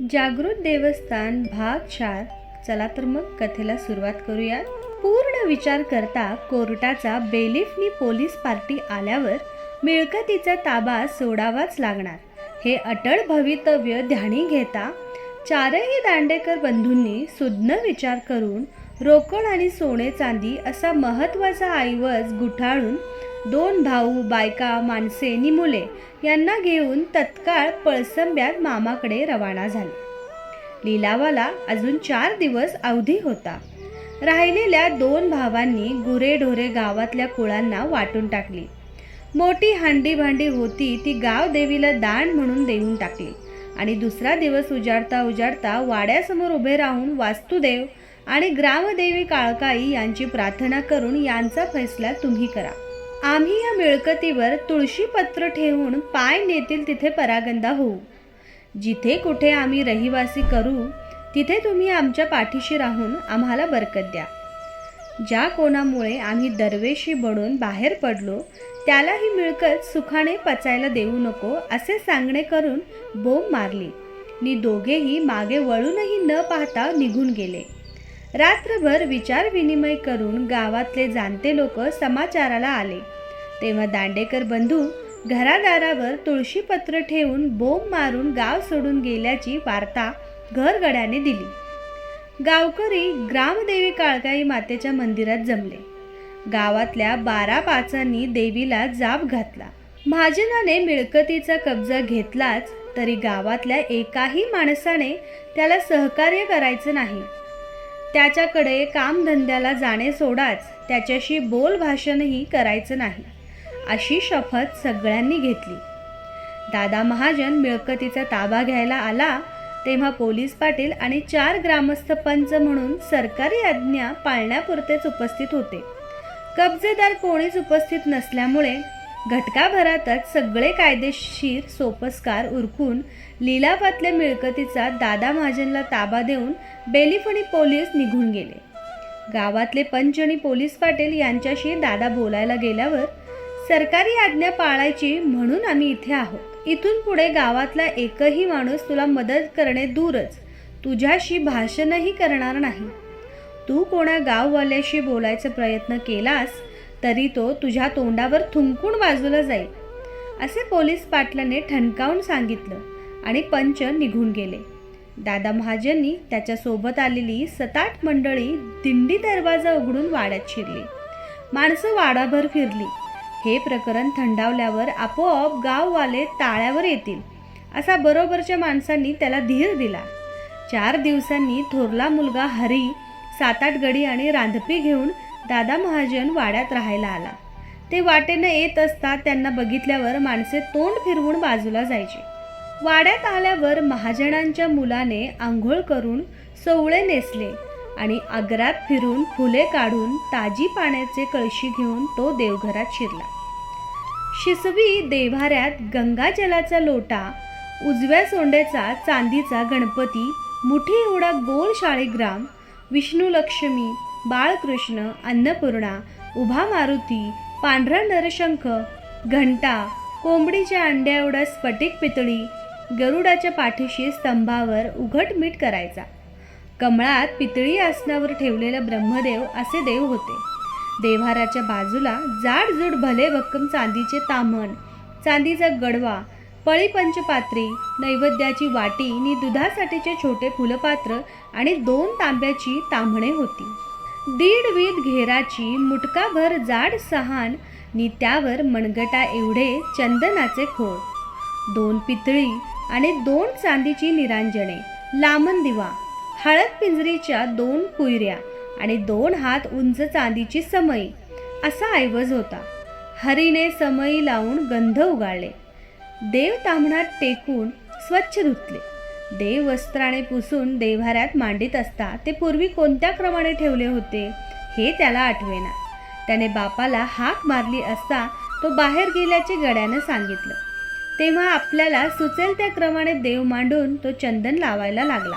जागृत देवस्थान भाग चार. चला तर मग कथेला सुरुवात करूया पूर्ण विचार करता कोर्टाचा बेलिफनी पोलीस पार्टी आल्यावर मिळकतीचा ताबा सोडावाच लागणार. हे अटळ भवितव्य ध्यानी घेता चारही दांडेकर बंधूंनी सुज्ञ विचार करून रोकड आणि सोने चांदी असा महत्त्वाचा ऐवज गुठाळून दोन भाऊ बायका माणसे नि मुले यांना घेऊन तत्काळ पळसंब्यात मामाकडे रवाना झाले. लिलावाला अजून चार दिवस अवधी होता. राहिलेल्या दोन भावांनी गुरेढोरे गावातल्या कुळांना वाटून टाकली. मोठी हांडी भांडी होती ती गाव देवीला दान म्हणून देऊन टाकली आणि दुसरा दिवस उजाडता उजाडता वाड्यासमोर उभे राहून वास्तुदेव आणि ग्रामदेवी काळकाई यांची प्रार्थना करून यांचा फैसला तुम्ही करा. आम्ही या मिळकतीवर तुळशीपत्र ठेवून पाय नेतील तिथे परागंदा होऊ. जिथे कुठे आम्ही रहिवासी करू तिथे तुम्ही आमच्या पाठीशी राहून आम्हाला बरकत द्या. ज्या कोणामुळे आम्ही दरवेशी बनून बाहेर पडलो त्याला ही मिळकत सुखाने पचायला देऊ नको असे सांगणे करून बोंब मारली. नि दोघेही मागे वळूनही न पाहता निघून गेले. रात्रभर विचारविनिमय करून गावातले जाणते लोक समाचाराला आले. तेव्हा दांडेकर बंधू घरादारावर तुळशीपत्र ठेवून बोंब मारून गाव सोडून गेल्याची वार्ता घरगड्याने दिली. गावकरी ग्रामदेवी काळकाई मातेच्या मंदिरात जमले. गावातल्या बारा पाचांनी देवीला जाब घातला. महाजनाने मिळकतीचा कब्जा घेतलाच तरी गावातल्या एकाही माणसाने त्याला सहकार्य करायचं नाही. त्याच्याकडे कामधंद्याला जाणे सोडाच त्याच्याशी बोल भाषणही करायचं नाही अशी शपथ सगळ्यांनी घेतली. दादा महाजन मिळकतीचा ताबा घ्यायला आला तेव्हा पोलीस पाटील आणि चार ग्रामस्थ पंच म्हणून सरकारी आज्ञा पाळण्यापुरतेच उपस्थित होते. कब्जेदार कोणीच उपस्थित नसल्यामुळे घटकाभरातच सगळे कायदेशीर सोपस्कार उरकून लिलापातल्या मिळकतीचा दादा महाजनला ताबा देऊन बेलिफणी पोलीस निघून गेले. गावातले पंच आणि पोलीस पाटील यांच्याशी दादा बोलायला गेल्यावर सरकारी आज्ञा पाळायची म्हणून आम्ही इथे आहोत. इथून पुढे गावातला एकही माणूस तुला मदत करणे दूरच. तुझ्याशी भाषणही करणार नाही. तू कोणा गाववाल्याशी बोलायचा प्रयत्न केलास तरी तो तुझ्या तोंडावर थुंकून बाजूला जाईल. असे पोलीस पाटलाने ठणकावून सांगितलं आणि पंच निघून गेले. दादा महाजननी त्याच्यासोबत आलेली सताट मंडळी दिंडी दरवाजा उघडून वाड्यात शिरली. माणसं वाडाभर फिरली. हे प्रकरण थंडावल्यावर आपोआप गाववाले ताळ्यावर येतील असा बरोबरच्या माणसांनी त्याला धीर दिला. चार दिवसांनी थोरला मुलगा हरी सात आठ गडी आणि रांधपी घेऊन दादा महाजन वाड्यात राहायला आला. ते वाटेनं येत असता त्यांना बघितल्यावर माणसे तोंड फिरवून बाजूला जायची. वाड्यात आल्यावर महाजनांच्या मुलाने आंघोळ करून सवळे नेसले आणि आग्रात फिरून फुले काढून ताजी पाण्याचे कळशी घेऊन तो देवघरात शिरला. शिसवी देव्हाऱ्यात गंगाजलाचा लोटा उजव्या सोंडेचा चांदीचा गणपती मुठी एवढा गोल शाळीग्राम विष्णू लक्ष्मी बाळकृष्ण अन्नपूर्णा उभा मारुती पांढरा नरशंख घंटा कोंबडीच्या अंड्या एवढा स्फटिक पितळी गरुडाच्या पाठीशी स्तंभावर उघट मीठ करायचा. कमळात पितळी आसनावर ठेवलेला ब्रह्मदेव असे देव होते. देव्हाराच्या बाजूला जाडजूड भले भक्कम चांदीचे तामण चांदीचा गडवा पळी पंचपात्री नैवेद्याची वाटी नि दुधासाठीचे छोटे फुलपात्र आणि दोन तांब्याची तांभणे होती. दीड वीत घेराची मुटकाभर जाड सहान नि त्यावर मणगटा एवढे चंदनाचे खोळ. दोन पितळी आणि दोन चांदीची निरांजने लामण दिवा हळद पिंजरीच्या दोन कुयऱ्या आणि दोन हात उंच चांदीची समई असा ऐवज होता. हरीने समई लावून गंध उगाळले. देव तांबणात टेकून स्वच्छ धुतले. देव वस्त्राने पुसून देव्हाऱ्यात मांडीत असता ते पूर्वी कोणत्या क्रमाने ठेवले होते हे त्याला आठवेना. त्याने बापाला हाक मारली असता तो बाहेर गेल्याचे गड्यानं सांगितलं. तेव्हा आपल्याला सुचेल त्या क्रमाने देव मांडून तो चंदन लावायला लागला.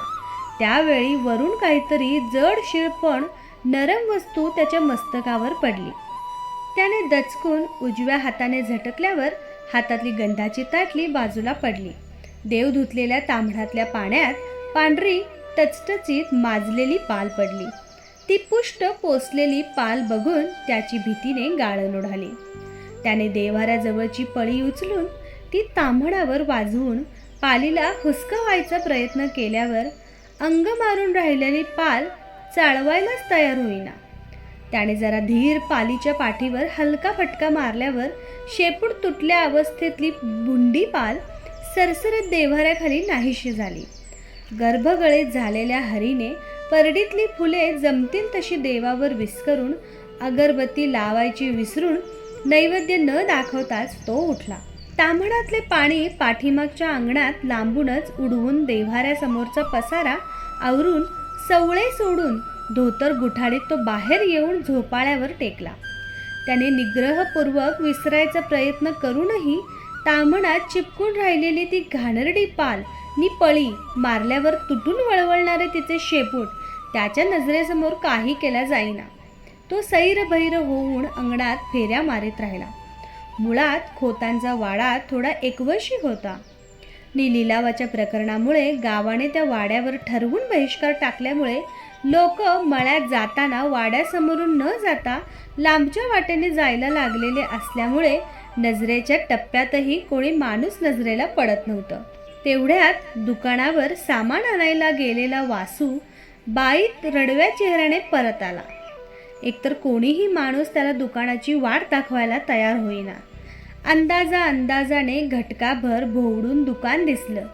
त्यावेळी वरून काहीतरी जड शिळपण नरम वस्तू त्याच्या मस्तकावर पडली. त्याने दचकून उजव्या हाताने झटकल्यावर हातातली गंधाची ताटली बाजूला पडली. देव धुतलेल्या तांबडातल्या पाण्यात पांढरी टचटचीत माजलेली पाल पडली. ती पुष्ट पोचलेली पाल बघून त्याची भीतीने गाळण उडाली. त्याने देवाऱ्याजवळची पळी उचलून ती तांबडावर वाजवून पालीला हुसकवायचा प्रयत्न केल्यावर अंग मारून राहिलेली पाल चाळवायलाच तयार होईना. त्याने जरा धीर पालीच्या पाठीवर हलका फटका मारल्यावर शेपूट तुटल्या अवस्थेतली बुंडी पाल सरसरत देव्हाऱ्याखाली नाहीशी झाली. गर्भगळीत झालेल्या हरीने परडीतली फुले जमतील तशी देवावर विस्करून अगरबत्ती लावायची विसरून नैवेद्य न दाखवताच तो उठला. तांबडातले पाणी पाठीमागच्या अंगणात लांबूनच उडवून देव्हाऱ्यासमोरचा पसारा आवरून सवळे सोडून धोतर गुठाडीत तो बाहेर येऊन झोपाळ्यावर टेकला. त्याने निग्रहपूर्वक विसरायचा प्रयत्न करूनही तामणात चिपकून राहिलेली ती घाणरडी पाल नि पळी मारल्यावर तुटून वळवळणारे तिचे शेपूट त्याच्या नजरेसमोर काही केला जाईना. तो सैरभैर होऊन अंगणात फेऱ्या मारित राहिला. मुळात खोतांचा वाडा थोडा एकवशी होता. नि लिलावाच्या प्रकरणामुळे गावाने त्या वाड्यावर ठरवून बहिष्कार टाकल्यामुळे लोक मळ्यात जाताना वाड्यासमोरून न जाता लांबच्या वाटेने जायला लागलेले असल्यामुळे नजरेच्या टप्प्यातही कोणी माणूस नजरेला पडत नव्हतं. तेवढ्यात दुकानावर सामान आणायला गेलेला वासू बाईत रडव्या चेहऱ्याने परत आला. एकतर कोणीही माणूस त्याला दुकानाची वाट दाखवायला तयार होईना. अंदाजा अंदाजाने घटकाभर भोवडून दुकान दिसलं.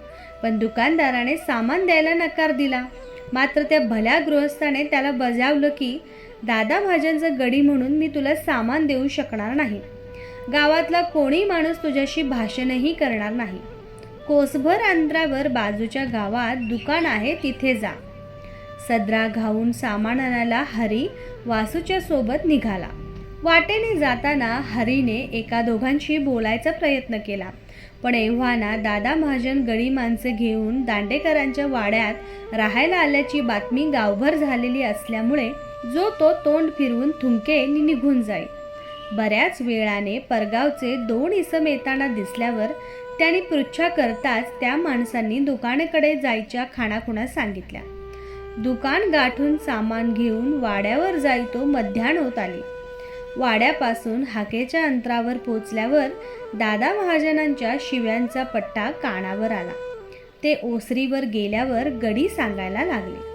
पण दुकानदाराने सामान द्यायला नकार दिला. मात्र त्या भल्या गृहस्थाने त्याला बजावलं की दादा भाज्यांचं गडी म्हणून मी तुला सामान देऊ शकणार नाही. गावातला कोणी माणूस तुझ्याशी भाषणही करणार नाही. कोसभर अंतरावर बाजूच्या गावात दुकान आहे तिथे जा. सदरा घाऊन सामान आणायला हरी वासूच्या सोबत निघाला. वाटेने जाताना हरीने एका दोघांशी बोलायचा प्रयत्न केला. पण एव्हाना दादा महाजन गळी माणसं घेऊन दांडेकरांच्या वाड्यात राहायला आल्याची बातमी गावभर झालेली असल्यामुळे जो तो तोंड फिरवून थुंके निघून जाई. बऱ्याच वेळाने परगावचे दोन इसम येताना दिसल्यावर त्यांनी पृच्छा करताच त्या माणसांनी दुकानाकडे जायच्या खाणाखुणा सांगितल्या. दुकान गाठून सामान घेऊन वाड्यावर जाई तो मध्याण होत आली. वाड्यापासून हाकेच्या अंतरावर पोचल्यावर दादा महाजनांच्या शिव्यांचा पट्टा कानावर आला. ते ओसरीवर गेल्यावर गडी सांगायला लागले.